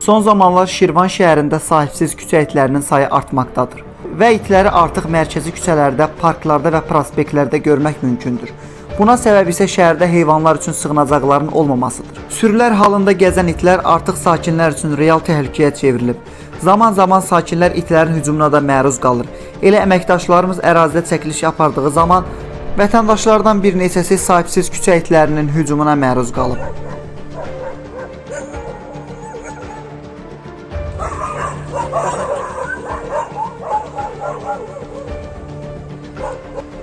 Son zamanlar Şirvan şəhərində sahibsiz küçə itlərinin sayı artmaqdadır və itləri artıq mərkəzi küçələrdə, parklarda və prospektlərdə görmək mümkündür. Buna səbəb isə şəhərdə heyvanlar üçün sığınacaqların olmamasıdır. Sürülər halında gəzən itlər artıq sakinlər üçün real təhlükəyə çevrilib. Zaman-zaman sakinlər itlərin hücumuna da məruz qalır. Elə əməkdaşlarımız ərazidə çəkiliş apardığı zaman vətəndaşlardan bir neçəsi sahibsiz küçə itlərinin hücumuna məruz qalıb. Ha ha ha!